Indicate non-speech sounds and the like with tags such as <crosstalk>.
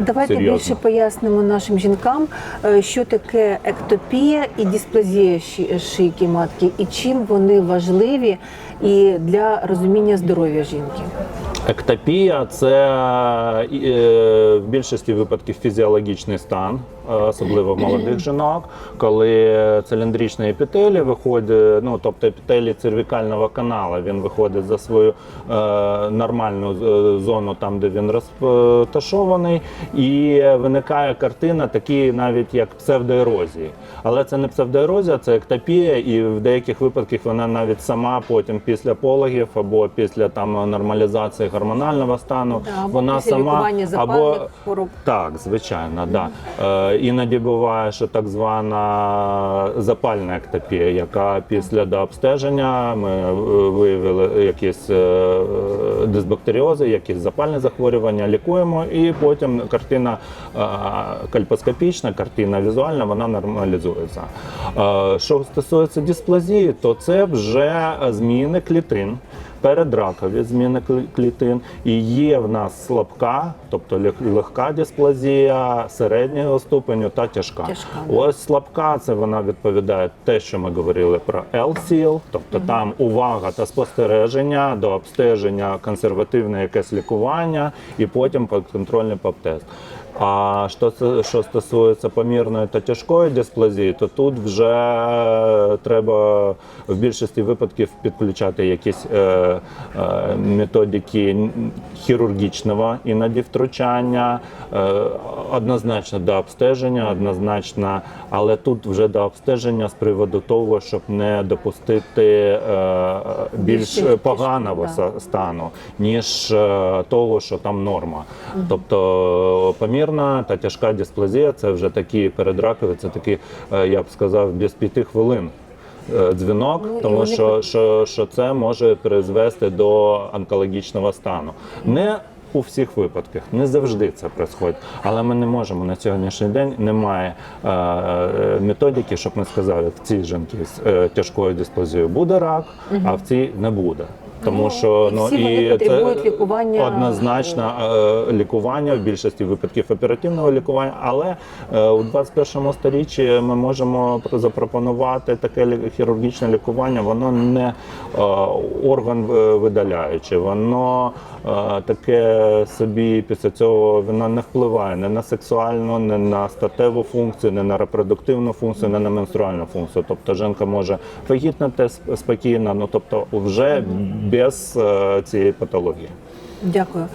Давайте серйозно. більше пояснимо нашим жінкам, е, що таке ектопія і дисплазія шийки матки, і чим вони важливі і для розуміння здоров'я жінки. Ектопія це е, в більшості випадків фізіологічний стан, е, особливо в молодих <clears throat> жінок, коли циліндричний епітелій виходить, ну тобто епітелій цервікального каналу, він виходить за свою е, нормальну зону, там де він розташований, і виникає картина, такі навіть як псевдоерозії. Але це не псевдоерозія, це ектопія, і в деяких випадках вона навіть сама потім після пологів або після там нормалізації гормонального стану, Да, або вона після сама запальних хвороб. так, звичайно, да. Е, іноді буває, що так звана запальна ектопія, яка після дообстеження ми е, виявили якісь е, дисбактеріози, якісь запальні захворювання, лікуємо, і потім картина е, кальпоскопічна, картина візуальна, вона нормалізується. Що стосується дисплазії, то це вже зміни клітин передракові зміни клі- клітин, і є в нас слабка, тобто легка дисплазія середнього ступеню та тяжка. Тяжка. Ось слабка це вона відповідає те, що ми говорили про LCL, тобто там увага та спостереження до обстеження, консервативне якесь лікування, і потім підконтрольний ПАП-тест. А що, це- що стосується помірної та тяжкої дисплазії, то тут вже треба в більшості випадків підключати якісь е, методики хірургічного іноді втручання, е, однозначно до обстеження, однозначно, але тут вже до обстеження з приводу того, щоб не допустити е, більш поганого стану, ніж е, того, що там норма. Тобто помірна та тяжка дисплазія це вже такі передракові, це такі, е, я б сказав, без п'яти хвилин. Е, Дзвінок, Ну, тому що, що, що це може призвести до онкологічного стану. Не у всіх випадках, не завжди це відбувається. Але ми не можемо на сьогоднішній день немає е, е, методики, щоб ми сказали, в цій жінки з е, тяжкою дисплазією буде рак, а в цій не буде. Тому що і ну всі вони і потребують лікування. однозначно е, лікування в більшості випадків оперативного лікування. Але е, у 21 сторіччі ми можемо запропонувати таке хірургічне лікування. Воно не е, орган видаляючи, воно таке собі після цього воно не впливає не на сексуальну, не на статеву функцію, не на репродуктивну функцію, не на менструальну функцію. Тобто жінка може вагітнити сп- спокійно, ну тобто вже без е, цієї патології. Дякую.